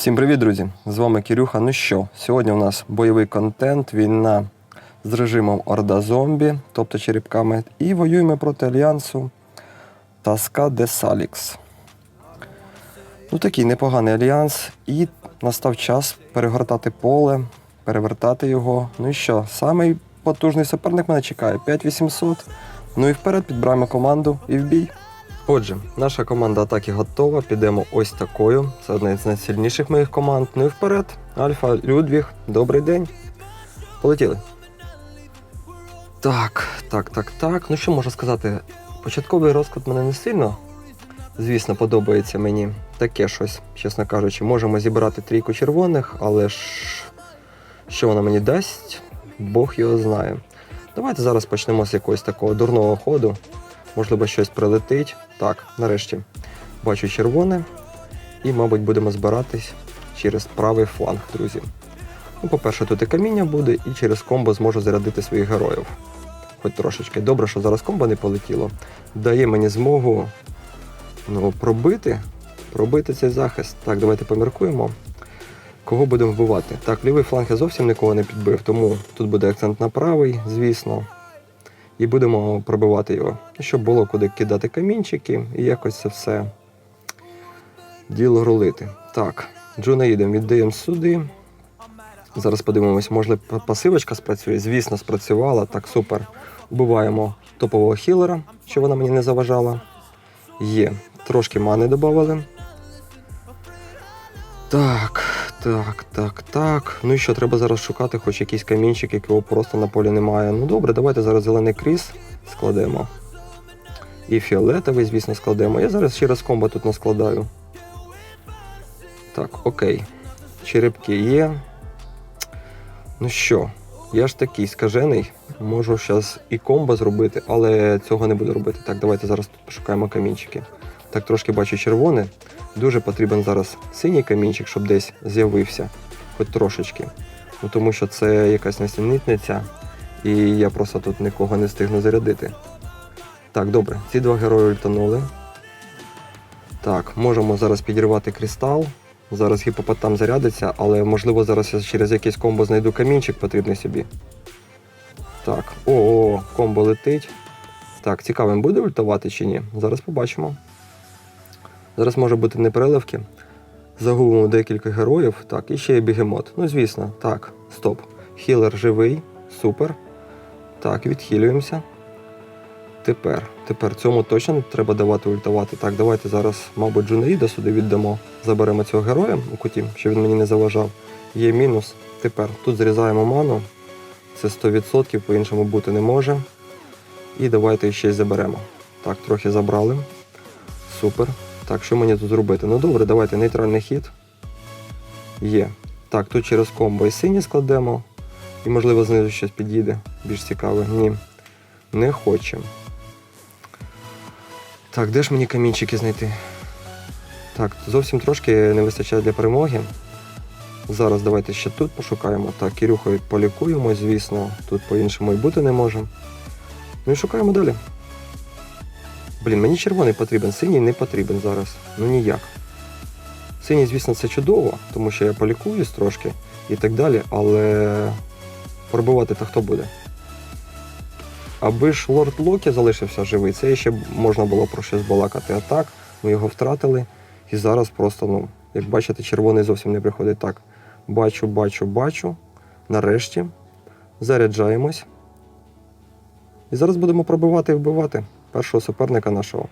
Всім привіт, друзі! З вами Кирюха. Ну що, сьогодні у нас бойовий контент, війна з режимом Орда Зомбі, тобто черепками, і воюємо проти альянсу Таска де Салікс. Ну такий непоганий альянс, і настав час перегортати поле, перевертати його. Ну і що, самий потужний суперник мене чекає 5800. Ну і вперед підбираємо команду і в бій. Отже, наша команда атаки готова. Підемо ось такою. Це одна з найсильніших моїх команд. Ну і вперед. Альфа Людвіг, добрий день. Полетіли. Так, так, так, так. Ну що можу сказати? Початковий розклад мене не сильно, звісно, подобається мені таке щось, чесно кажучи. Можемо зібрати трійку червоних, але ж що вона мені дасть, Бог його знає. Давайте зараз почнемо з якогось такого дурного ходу. Можливо, щось прилетить. Так, нарешті бачу червоне. І, мабуть, будемо збиратись через правий фланг, друзі. Ну, по-перше, тут і каміння буде, і через комбо зможу зарядити своїх героїв. Хоч трошечки. Добре, що зараз комбо не полетіло. Дає мені змогу ну, пробити, пробити цей захист. Так, давайте поміркуємо. Кого будемо вбивати? Так, лівий фланг я зовсім нікого не підбив, тому тут буде акцент на правий, звісно і будемо пробивати його. Щоб було куди кидати камінчики і якось це все діло рулити. Так, Джунаїдом віддаємо сюди. Зараз подивимось, може пасивочка спрацює. Звісно, спрацювала. Так, супер. Убиваємо топового хілера, що вона мені не заважала. Є. Трошки мани додавали. Так, так, так, так. Ну і що, треба зараз шукати хоч якийсь камінчик, якого просто на полі немає. Ну добре, давайте зараз зелений кріс складемо. І фіолетовий, звісно, складемо. Я зараз ще раз комбо тут наскладаю. Так, окей. Черепки є. Ну що, я ж такий скажений. Можу зараз і комбо зробити, але цього не буду робити. Так, давайте зараз тут пошукаємо камінчики. Так, трошки бачу червоне. Дуже потрібен зараз синій камінчик, щоб десь з'явився, хоч трошечки. Ну, Тому що це якась несенітниця, і я просто тут нікого не встигну зарядити. Так, добре, ці два герої ультанули. Так, можемо зараз підірвати кристал. Зараз гіпопотам зарядиться, але можливо зараз я через якийсь комбо знайду камінчик потрібний собі. Так, о, комбо летить. Так, цікавим буде ультувати чи ні? Зараз побачимо. Зараз може бути непереливки. Загубимо декілька героїв. Так, і ще є бігемот. Ну, звісно, так, стоп. Хілер живий, супер. Так, відхилюємося. Тепер, тепер цьому точно не треба давати ультавати. Так, давайте зараз, мабуть, Джунаїда сюди віддамо. Заберемо цього героя у куті, щоб він мені не заважав. Є мінус. Тепер тут зрізаємо ману. Це 100%, по-іншому бути не може. І давайте ще й заберемо. Так, трохи забрали. Супер. Так, що мені тут зробити? Ну добре, давайте нейтральний хід. Є. Так, тут через комбо і сині складемо. І, можливо, знизу щось підійде. Більш цікаве. Ні. Не хочемо. Так, де ж мені камінчики знайти? Так, зовсім трошки не вистачає для перемоги. Зараз давайте ще тут пошукаємо. Так, Кирюхою полікуємо, звісно, тут по-іншому і бути не може. Ну і шукаємо далі. Блін, мені червоний потрібен, синій не потрібен зараз. Ну ніяк. Синій, звісно, це чудово, тому що я полікуюсь трошки і так далі, але пробивати то хто буде? Аби ж лорд Локі залишився живий, це ще можна було про щось балакати. А так, ми його втратили. І зараз просто, ну, як бачите, червоний зовсім не приходить так. Бачу, бачу, бачу. Нарешті заряджаємось. І зараз будемо пробивати і вбивати першого суперника нашого.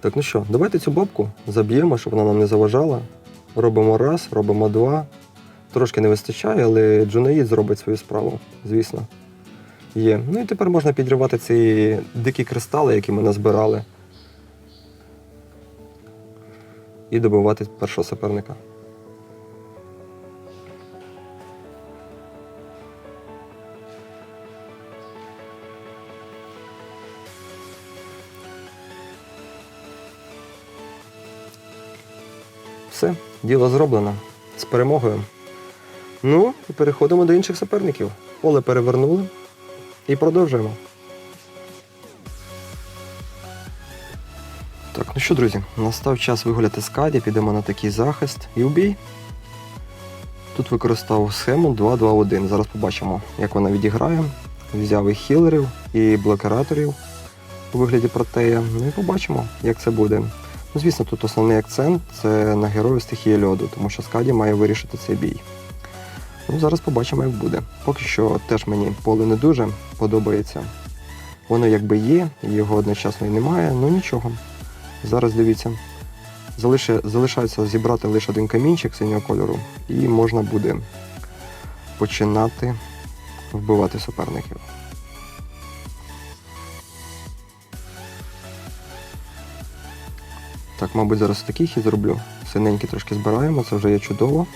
Так, ну що, давайте цю бабку заб'ємо, щоб вона нам не заважала. Робимо раз, робимо два. Трошки не вистачає, але Джунаїд зробить свою справу, звісно. Є. Ну і тепер можна підривати ці дикі кристали, які ми назбирали. І добивати першого суперника. Все, діло зроблено. З перемогою. Ну, і переходимо до інших суперників. Поле перевернули і продовжуємо. Так, ну що. друзі, настав час вигуляти скаді, підемо на такий захист і убій. Тут використав схему 2-2-1. Зараз побачимо, як вона відіграє. Взяв і хілерів, і блокераторів у вигляді протея. Ну і побачимо, як це буде. Ну, звісно, тут основний акцент це на герою стихії льоду, тому що Скаді має вирішити цей бій. Ну, зараз побачимо, як буде. Поки що теж мені поле не дуже подобається. Воно якби є, його одночасно і немає, ну нічого. Зараз дивіться. Залише, залишається зібрати лише один камінчик синього кольору, і можна буде починати вбивати суперників. Так, мабуть, зараз таких і зроблю. Синенькі трошки збираємо, це вже є чудово.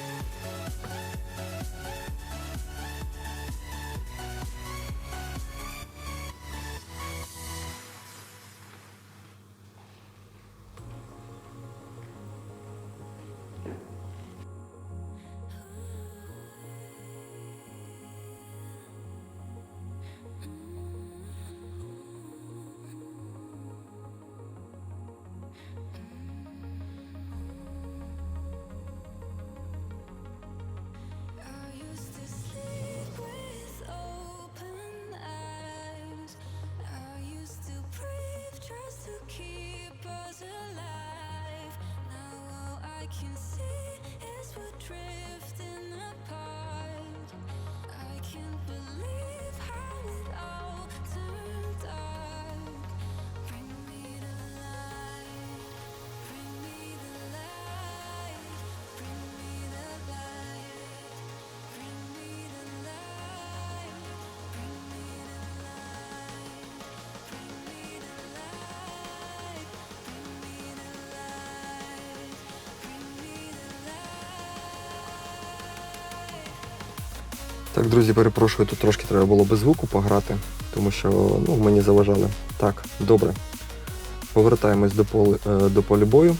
Believe Так, друзі, перепрошую, тут трошки треба було без звуку пограти, тому що ну, мені заважали. Так, добре. Повертаємось до, поле, е, до полі бою.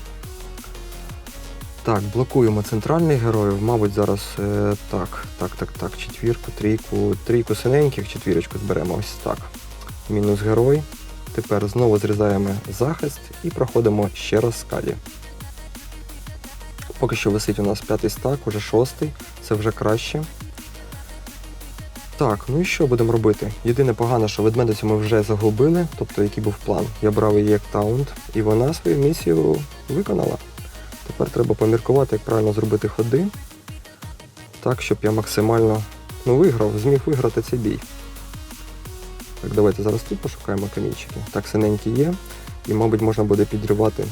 Так, блокуємо центральних героїв. Мабуть, зараз е, так, так, так, так, четвірку, трійку, трійку синеньких, четвірочку зберемо ось так. Мінус герой. Тепер знову зрізаємо захист і проходимо ще раз скалі. Поки що висить у нас п'ятий стак, уже шостий, це вже краще. Так, ну і що будемо робити? Єдине погане, що ведмедицю ми вже загубили, тобто який був план. Я брав її як таунт, і вона свою місію виконала. Тепер треба поміркувати, як правильно зробити ходи, так, щоб я максимально ну, виграв, зміг виграти цей бій. Так, давайте зараз тут пошукаємо камінчики. Так, синенькі є. І, мабуть, можна буде підривати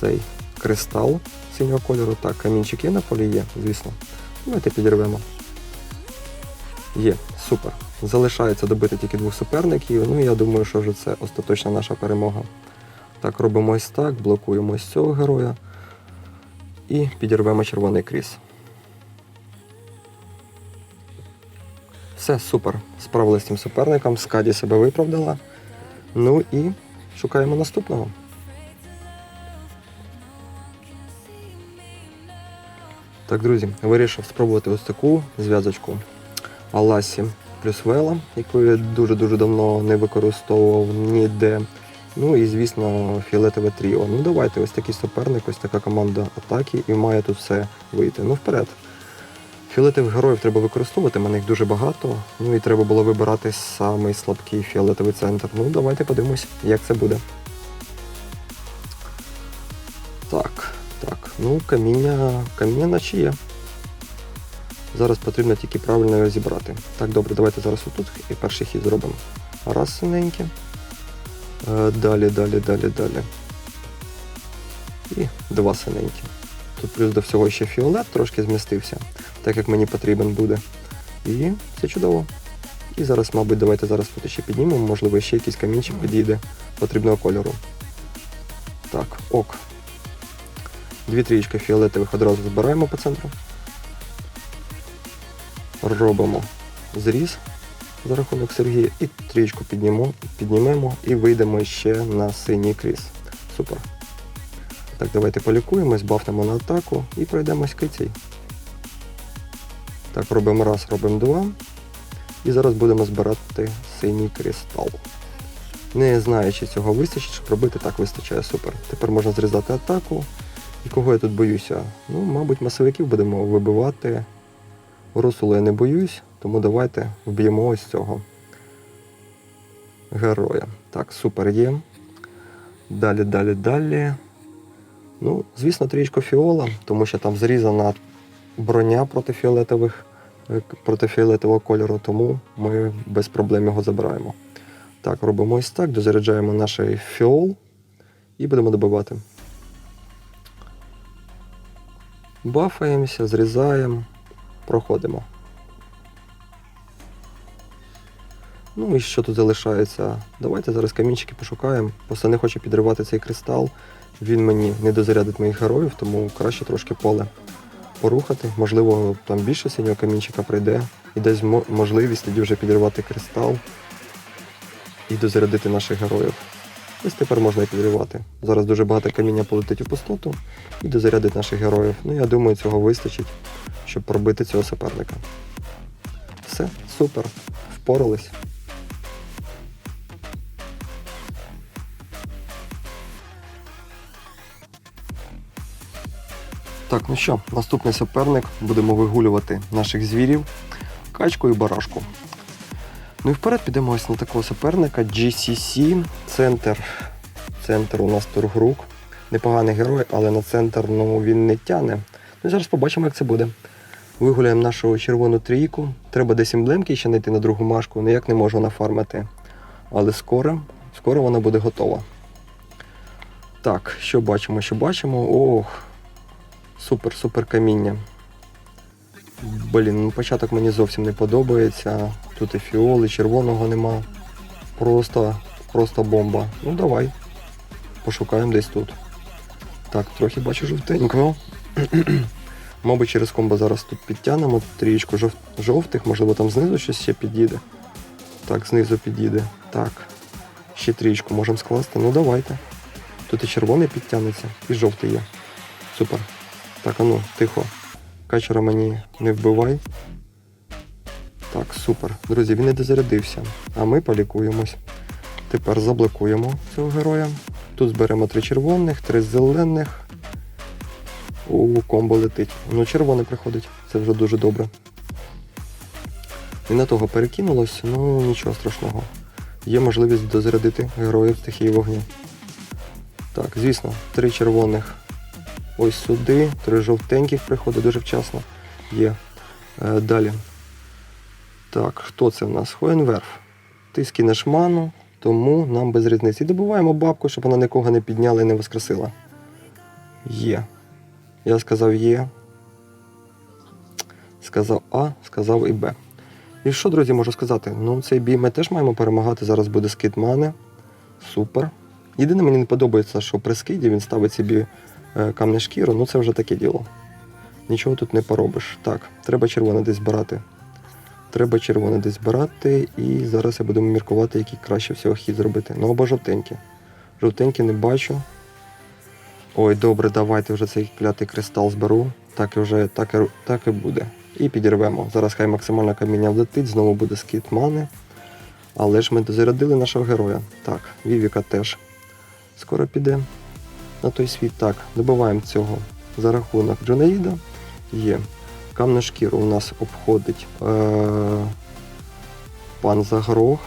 цей кристал синього кольору. Так, камінчик є на полі є, звісно. Давайте підірвемо. Є, супер. Залишається добити тільки двох суперників. Ну я думаю, що вже це остаточна наша перемога. Так, робимо ось так, блокуємо ось цього героя і підірвемо червоний кріс. Все, супер. Справилися з цим суперником, Скаді себе виправдала. Ну і шукаємо наступного. Так, друзі, вирішив спробувати ось таку зв'язочку Аласі плюс Вела, яку я дуже-дуже давно не використовував ніде. Ну і, звісно, фіолетове тріо. Ну давайте, ось такий суперник, ось така команда атаки, і має тут все вийти. Ну вперед. Фіолетових героїв треба використовувати, мене їх дуже багато. Ну і треба було вибирати самий слабкий фіолетовий центр. Ну давайте подивимось, як це буде. Так, так, ну каміння, каміння наче є. Зараз потрібно тільки правильно його зібрати. Так, добре, давайте зараз отут і перший хід зробимо. Раз синенький. Е, Далі, далі, далі, далі. І два синенькі. Тут плюс до всього ще фіолет трошки змістився, так як мені потрібен буде. І це чудово. І зараз, мабуть, давайте зараз тут ще піднімемо, можливо, ще якийсь камінчик підійде потрібного кольору. Так, ок. Дві трієчки фіолетових одразу збираємо по центру. Робимо зріз за рахунок Сергія і трієчку піднімо, піднімемо і вийдемо ще на синій кріс. Супер. Так, давайте полікуємось, бафнемо на атаку і пройдемось кицей. Так, робимо раз, робимо два. І зараз будемо збирати синій кристал. Не знаю, чи цього вистачить, щоб робити так вистачає супер. Тепер можна зрізати атаку. І кого я тут боюся? Ну, мабуть, масовиків будемо вибивати. Русулу я не боюсь, тому давайте вб'ємо ось цього героя. Так, супер є. Далі, далі, далі. Ну, звісно, трішки фіола, тому що там зрізана броня проти фіолетових, е, кольору, тому ми без проблем його забираємо. Так, робимо ось так, дозаряджаємо наш фіол і будемо добивати. Бафаємося, зрізаємо, проходимо. Ну і що тут залишається? Давайте зараз камінчики пошукаємо. Просто не хочу підривати цей кристал. Він мені не дозарядить моїх героїв, тому краще трошки поле порухати. Можливо, там більше синього камінчика прийде і дасть можливість тоді вже підривати кристал і дозарядити наших героїв. Ось тепер можна і підривати. Зараз дуже багато каміння полетить у пустоту і дозарядить наших героїв. Ну я думаю, цього вистачить, щоб пробити цього суперника. Все, супер, впорались. Так, ну що, наступний суперник. Будемо вигулювати наших звірів, качку і барашку. Ну і вперед підемо ось на такого суперника GCC, центр. Центр у нас Тургрук. Непоганий герой, але на центр ну, він не тяне. Ну і зараз побачимо, як це буде. Вигуляємо нашу червону трійку. Треба десь емблемки ще знайти на другу машку, ніяк не можу нафармити. Але скоро, скоро вона буде готова. Так, що бачимо, що бачимо? Ох, супер, супер каміння. Блін, ну початок мені зовсім не подобається. Тут і фіоли, червоного нема. Просто, просто бомба. Ну давай. Пошукаємо десь тут. Так, трохи бачу жовтенького. Мабуть, через комбо зараз тут підтягнемо трієчку жов... жовтих, можливо, там знизу щось ще підійде. Так, знизу підійде. Так. Ще трієчку можемо скласти. Ну давайте. Тут і червоний підтягнеться, і жовтий є. Супер. Так, а ну, тихо. Качера мені не вбивай. Так, супер. Друзі, він не дозарядився. А ми полікуємось. Тепер заблокуємо цього героя. Тут зберемо три червоних, три зелених. У комбо летить. Ну, червоний приходить. Це вже дуже добре. І на того перекинулось, ну нічого страшного. Є можливість дозарядити героїв стихії вогню. Так, звісно, три червоних ось сюди, три жовтеньких приходить дуже вчасно. Є. Е, далі. Так, хто це в нас? Хоєнверф. Ти скинеш ману, тому нам без різниці. І добуваємо бабку, щоб вона нікого не підняла і не воскресила. Є. Я сказав є. Сказав А, сказав і Б. І що, друзі, можу сказати? Ну, цей бій ми теж маємо перемагати. Зараз буде скид мани. Супер. Єдине, мені не подобається, що при скиді він ставить собі е, камне шкіру, ну це вже таке діло. Нічого тут не поробиш. Так, треба червоне десь збирати. Треба червоне десь збирати, і зараз я буду міркувати, який краще всього хід зробити. Ну або жовтенькі. Жовтенькі не бачу. Ой, добре, давайте вже цей клятий кристал зберу. Так і вже так і, так і буде. І підірвемо. Зараз хай максимально каміння влетить, знову буде скіт мани. Але ж ми дозарядили нашого героя. Так, Вівіка теж скоро піде на той світ. Так, добиваємо цього за рахунок Джонаїда. Є. Камну шкіру у нас обходить е- пан Загрох.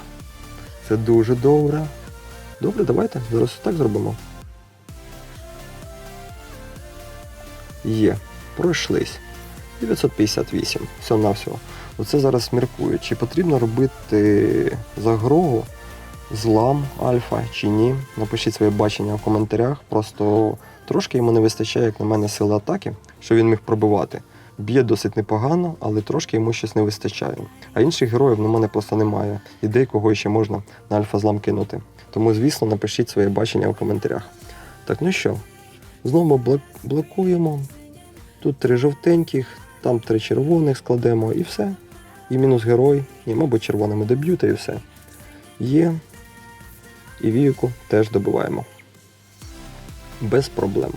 Це дуже добре. Добре, давайте зараз так зробимо. Є. Пройшлись. 958. Все на всього. Оце зараз міркую. Чи потрібно робити загрогу злам альфа чи ні. Напишіть своє бачення в коментарях. Просто трошки йому не вистачає, як на мене, сили атаки, що він міг пробивати. Б'є досить непогано, але трошки йому щось не вистачає. А інших героїв на мене просто немає. Ідей, кого ще можна на альфа-злам кинути. Тому, звісно, напишіть своє бачення в коментарях. Так, ну що, знову блок- блокуємо. Тут три жовтеньких, там три червоних складемо і все. І мінус герой, і, мабуть, червоними доб'ю, та і все. Є. І віюку теж добиваємо. Без проблем.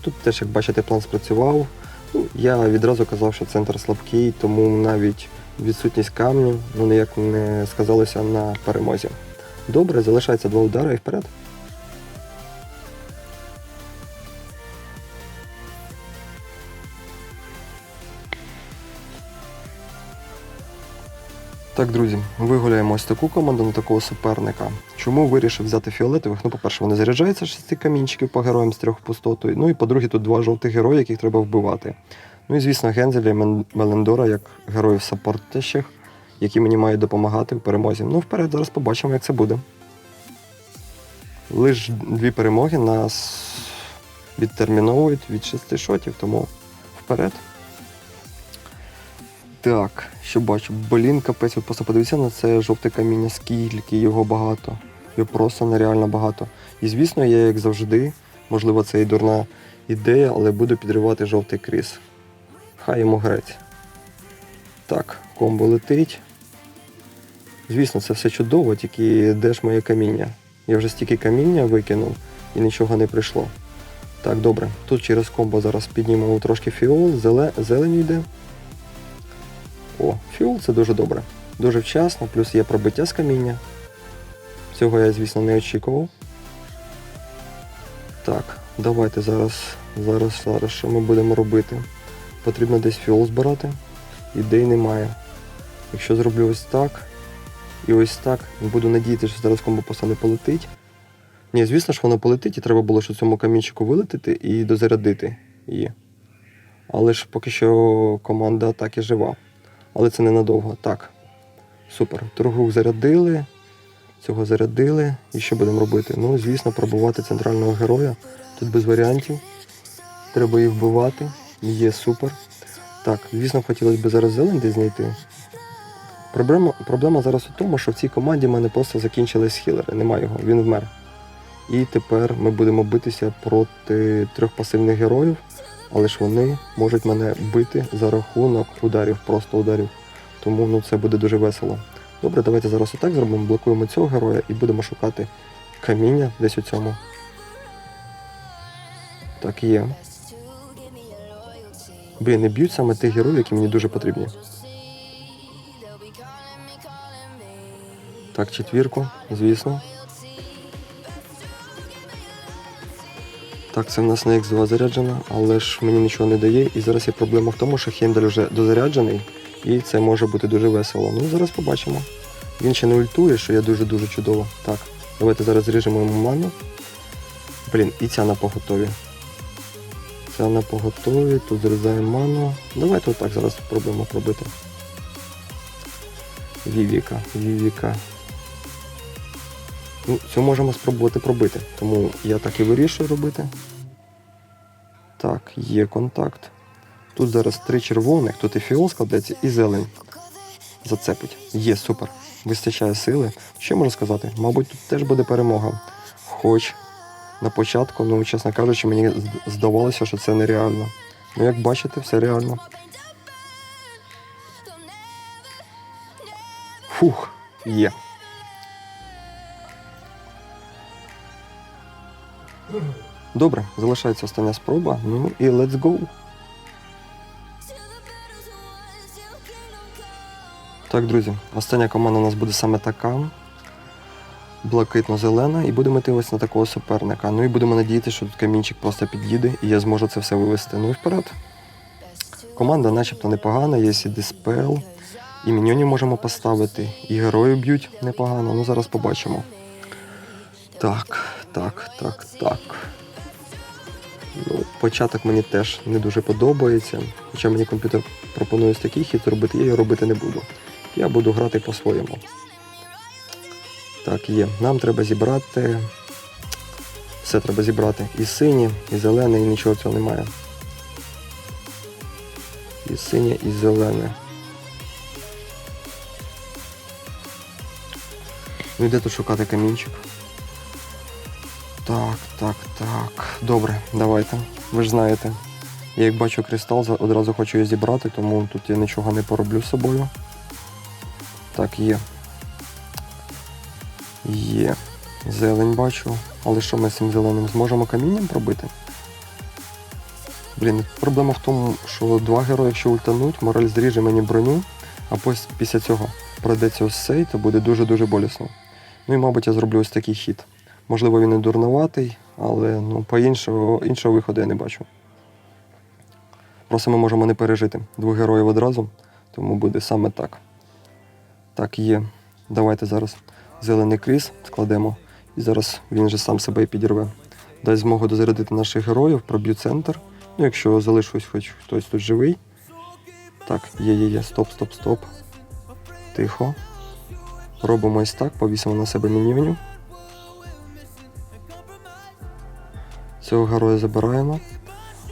Тут теж, як бачите, план спрацював. Ну, я відразу казав, що центр слабкий, тому навіть відсутність камнів ну, ніяк не сказалося на перемозі. Добре, залишається два удари і вперед. Так, друзі, вигуляємо ось таку команду на такого суперника. Чому вирішив взяти фіолетових? Ну, по-перше, вони заряджаються шести камінчиків по героям з трьох пустотою. Ну і по-друге, тут два жовтих герої, яких треба вбивати. Ну і звісно, Гензеля і Мелендора як героїв саппортящих, які мені мають допомагати в перемозі. Ну, вперед, зараз побачимо, як це буде. Лиш дві перемоги нас відтерміновують від шести шотів, тому вперед. Так, що бачу, блін, капець, ви просто подивіться на це жовте каміння, скільки його багато. Його просто нереально багато. І звісно, я, як завжди, можливо, це і дурна ідея, але буду підривати жовтий кріс. Хай йому грець. Так, комбо летить. Звісно, це все чудово, тільки де ж моє каміння? Я вже стільки каміння викинув і нічого не прийшло. Так, добре. Тут через комбо зараз піднімемо трошки фіол, зеле... зелень йде. О, фіол це дуже добре. Дуже вчасно, плюс є пробиття з каміння. Цього я, звісно, не очікував. Так, давайте зараз, зараз, зараз, що ми будемо робити? Потрібно десь фіол збирати. Ідей немає. Якщо зроблю ось так і ось так, буду надіятися, що зараз комбо просто не полетить. Ні, звісно ж, воно полетить і треба було що цьому камінчику вилетити і дозарядити її. Але ж поки що команда атаки жива. Але це ненадовго. Так. Супер. Торгух зарядили. Цього зарядили. І що будемо робити? Ну, звісно, пробувати центрального героя. Тут без варіантів. Треба їх вбивати. Є супер. Так, звісно, хотілося б зараз зелень десь знайти. Проблема, проблема зараз у тому, що в цій команді в мене просто закінчились хілери. Нема його, він вмер. І тепер ми будемо битися проти трьох пасивних героїв, але ж вони можуть мене бити за рахунок ударів, просто ударів. Тому ну, це буде дуже весело. Добре, давайте зараз отак зробимо, блокуємо цього героя і будемо шукати каміння десь у цьому. Так, є. Блін, не б'ють саме тих героїв, які мені дуже потрібні. Так, четвірку, звісно. Так, це в нас на X2 заряджено, але ж мені нічого не дає. І зараз є проблема в тому, що Хендель вже дозаряджений, і це може бути дуже весело. Ну, зараз побачимо. Він ще не ультує, що є дуже-дуже чудово. Так, давайте зараз зріжемо йому ману. Блін, і ця на поготові. Ця на поготові, тут зрізаємо ману. Давайте отак зараз спробуємо пробити. Вівіка, Вівіка. Ну, цю можемо спробувати пробити, тому я так і вирішую робити. Так, є контакт. Тут зараз три червоних, тут і фіол складеться, і зелень зацепить. Є, супер. Вистачає сили. Що можу сказати? Мабуть, тут теж буде перемога. Хоч на початку, ну, чесно кажучи, мені здавалося, що це нереально. Ну, як бачите, все реально. Фух, є. Добре, залишається остання спроба. Ну і let's go. Так, друзі, остання команда у нас буде саме така. Блакитно-зелена, і будемо йти ось на такого суперника. Ну і будемо надіятися, що тут камінчик просто під'їде і я зможу це все вивести. Ну і вперед. Команда начебто непогана, є і диспел, і міньонів можемо поставити, і герої б'ють непогано. Ну зараз побачимо. Так, так, так, так. Ну, початок мені теж не дуже подобається. Хоча мені комп'ютер пропонує такий хід робити, я його робити не буду. Я буду грати по-своєму. Так, є. Нам треба зібрати. Все треба зібрати. І синє, і зелене, і нічого цього немає. І синє, і зелене. Ну йде тут шукати камінчик. Так, так, так. Добре, давайте. Ви ж знаєте. Я як бачу кристал, одразу хочу його зібрати, тому тут я нічого не пороблю з собою. Так, є. Є. Зелень бачу. Але що ми з цим зеленим зможемо камінням пробити? Блін, проблема в тому, що два герої, якщо ультануть, мораль зріже мені броню. А після цього пройдеться ось цей, то буде дуже-дуже болісно. Ну і, мабуть, я зроблю ось такий хід. Можливо, він і дурноватий, але ну, по іншого, іншого виходу я не бачу. Просто ми можемо не пережити двох героїв одразу, тому буде саме так. Так, є. Давайте зараз зелений кріс складемо, і зараз він же сам себе і підірве. Дай змогу дозарядити наших героїв, проб'ю центр. Ну, якщо залишусь хоч хтось тут живий. Так, є, є, є. Стоп, стоп, стоп. Тихо. Робимо ось так, повісимо на себе мінівню. Цього героя забираємо.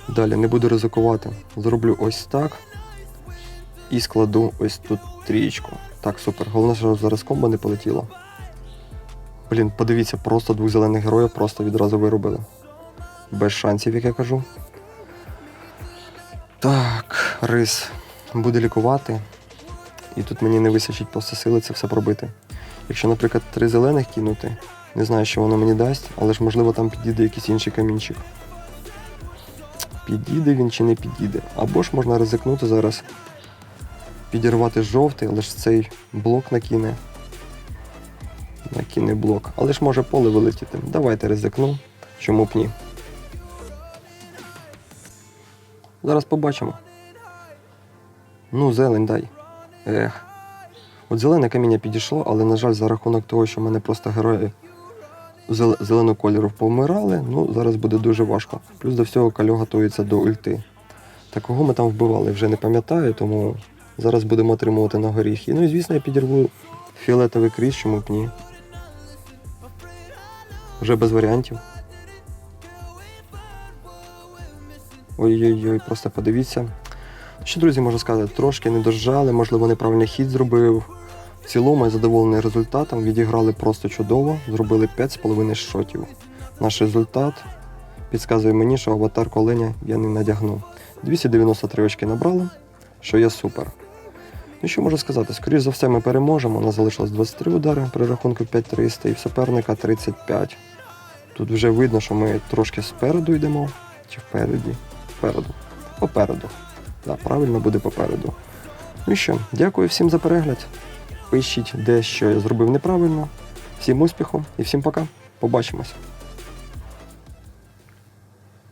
Далі не буду ризикувати. Зроблю ось так. І складу ось тут трієчку. Так, супер. Головне, що зараз комбо не полетіло. Блін, подивіться, просто двох зелених героїв просто відразу виробили. Без шансів, як я кажу. Так, рис буде лікувати. І тут мені не вистачить просто сили це все пробити. Якщо, наприклад, три зелених кинути, не знаю, що воно мені дасть, але ж можливо там підійде якийсь інший камінчик. Підійде він чи не підійде. Або ж можна ризикнути зараз підірвати жовтий, але ж цей блок накине. Накине блок. Але ж може поле вилетіти. Давайте ризикну. Чому б ні? Зараз побачимо. Ну, зелень дай. Ех. От зелене каміння підійшло, але, на жаль, за рахунок того, що в мене просто герої зеленого кольору помирали, ну зараз буде дуже важко. Плюс до всього кальо готується до ульти. Та кого ми там вбивали, вже не пам'ятаю, тому зараз будемо отримувати на горіхи. Ну і звісно, я підірву фіолетовий кріс, чому б ні. Вже без варіантів. Ой-ой-ой, просто подивіться. Що, друзі, можу сказати, трошки не дожали, можливо, неправильний хід зробив. В цілому я задоволений результатом, відіграли просто чудово, зробили 5,5 шотів. Наш результат підказує мені, що аватарку оленя я не надягну. 293 очки набрали, що є супер. Ну що можу сказати, скоріш за все ми переможемо. У нас залишилось 23 удари при рахунку 5300 і в суперника 35. Тут вже видно, що ми трошки спереду йдемо. Чи впереді? Впереду. Попереду. Так, правильно буде попереду. Ну і що, дякую всім за перегляд. Пишіть, де що я зробив неправильно. Всім успіху і всім пока. Побачимось.